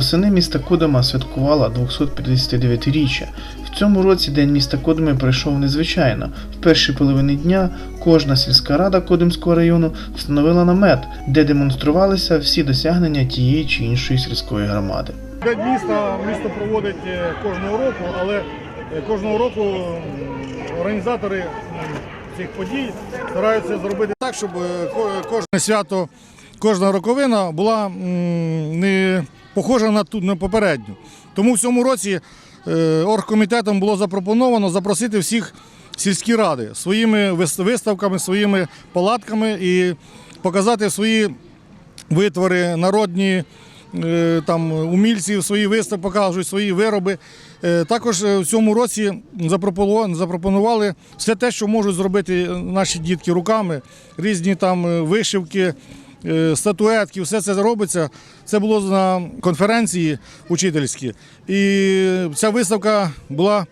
Восени міста Кодима святкувала 259-річчя. В цьому році День міста Кодими пройшов незвичайно. В першій половині дня кожна сільська рада Кодимського району встановила намет, де демонструвалися всі досягнення тієї чи іншої сільської громади. День міста місто проводить е, кожного року, але е, кожного року організатори цих подій стараються зробити так, щоб е, кожне свято, кожна роковина була не похожа на ту на попередню. Тому в цьому році е, оргкомітетом було запропоновано запросити всіх сільські ради своїми виставками, своїми палатками і показати свої витвори, народні е, там умільці свої виставки покажуть, свої вироби. Е, Також в цьому році запропонували, все те, що можуть зробити наші дітки руками, різні там вишивки. Е, Статуетки, все це робиться. Це було на конференції учительській. І ця виставка була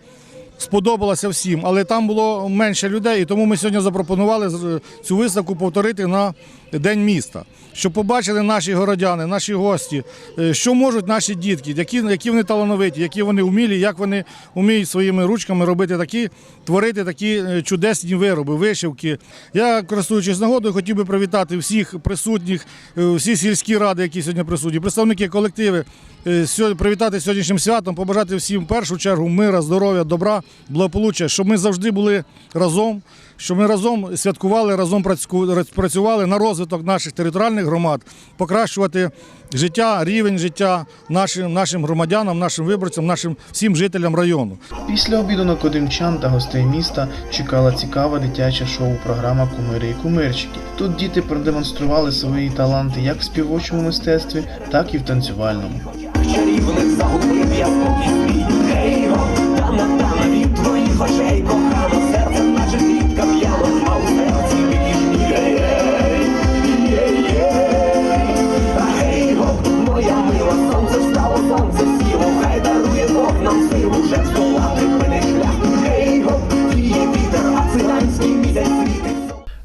сподобалася всім, але там було менше людей, і тому ми сьогодні запропонували цю виставку повторити на День міста, щоб побачили наші городяни, наші гості, е, що можуть наші дітки, які, які вони талановиті, які вони вмілі, як вони вміють своїми ручками робити такі, творити такі е, чудесні вироби, вишивки. Я, користуючись нагодою, хотів би привітати всіх присутніх, е, всі сільські ради, які сьогодні присутні, представники колективи, привітати сьогоднішнім святом, побажати всім в першу чергу мира, здоров'я, добра, благополуччя, щоб ми завжди були разом, щоб ми разом святкували, разом працю- працювали на розвиток наших територіальних громад, покращувати життя, рівень життя нашим, нашим громадянам, нашим виборцям, нашим всім жителям району. Після обіду на кодимчан та гостей міста чекала цікава дитяча шоу-програма Кумири і кумирчики. Тут діти продемонстрували свої таланти як в співочому мистецтві, так і в танцювальному. чарівних загубив я спокій свій Ейго, Дана, Дана, від твоїх очей кохана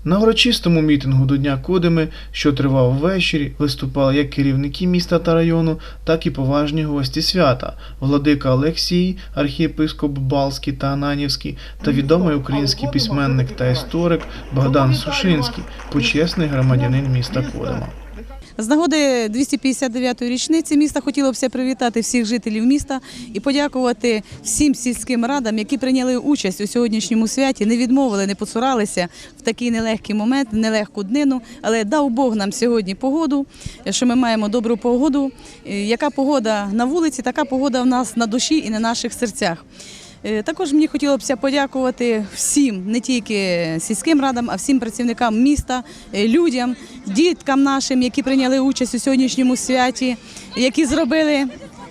На урочистому мітингу до Дня Кодими, що тривав ввечері, виступали як керівники міста та району, так і поважні гості свята владика Олексій, архієпископ Балський та Ананівський, та відомий український письменник та історик Богдан Сушинський, почесний громадянин міста Кодима. З нагоди 259-ї річниці міста хотілося б привітати всіх жителів міста і подякувати всім сільським радам, які прийняли участь у сьогоднішньому святі, не відмовили, не поцуралися в такий нелегкий момент, нелегку днину. Але дав Бог нам сьогодні погоду, що ми маємо добру погоду. Е, Яка погода на вулиці, така погода в нас на душі і на наших серцях. Е, Також мені хотілося б подякувати всім, не тільки сільським радам, а всім працівникам міста, е, людям, діткам нашим, які прийняли участь у сьогоднішньому святі, які зробили.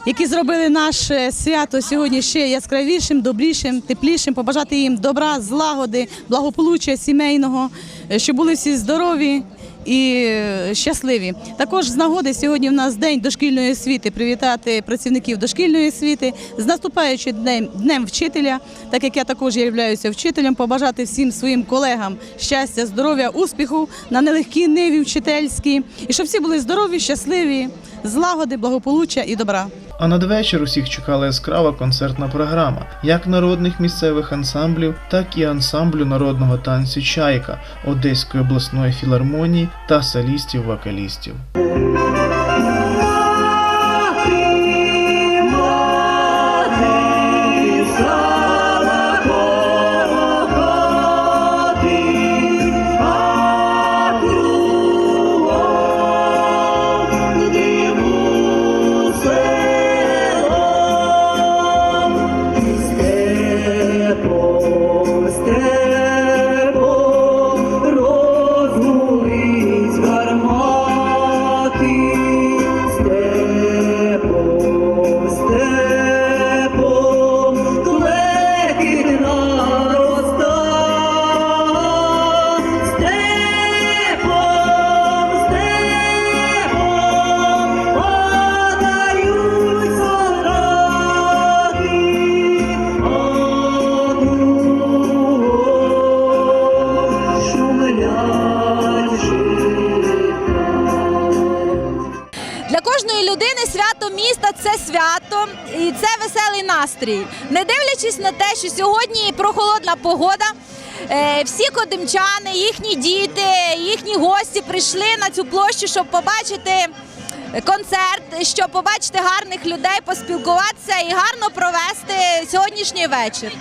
Які зробили наше свято сьогодні ще яскравішим, добрішим, теплішим, побажати їм добра, злагоди, благополуччя сімейного, е, щоб були всі здорові і щасливі. Також з нагоди сьогодні в нас день дошкільної освіти. Привітати працівників дошкільної освіти з наступаючим днем, днем вчителя, так як я також являюся вчителем, побажати всім своїм колегам щастя, здоров'я, успіху на нелегкі ниві вчительські і щоб всі були здорові, щасливі, злагоди, благополуччя і добра. А надвечір усіх чекала яскрава концертна програма як народних місцевих ансамблів, так і ансамблю народного танцю Чайка Одеської обласної філармонії та солістів-вокалістів. Степом, міста це свято і це веселий настрій. Не дивлячись на те, що сьогодні прохолодна погода. е, Всі кодимчани, їхні діти, їхні гості прийшли на цю площу, щоб побачити концерт, щоб побачити гарних людей, поспілкуватися і гарно провести сьогоднішній вечір.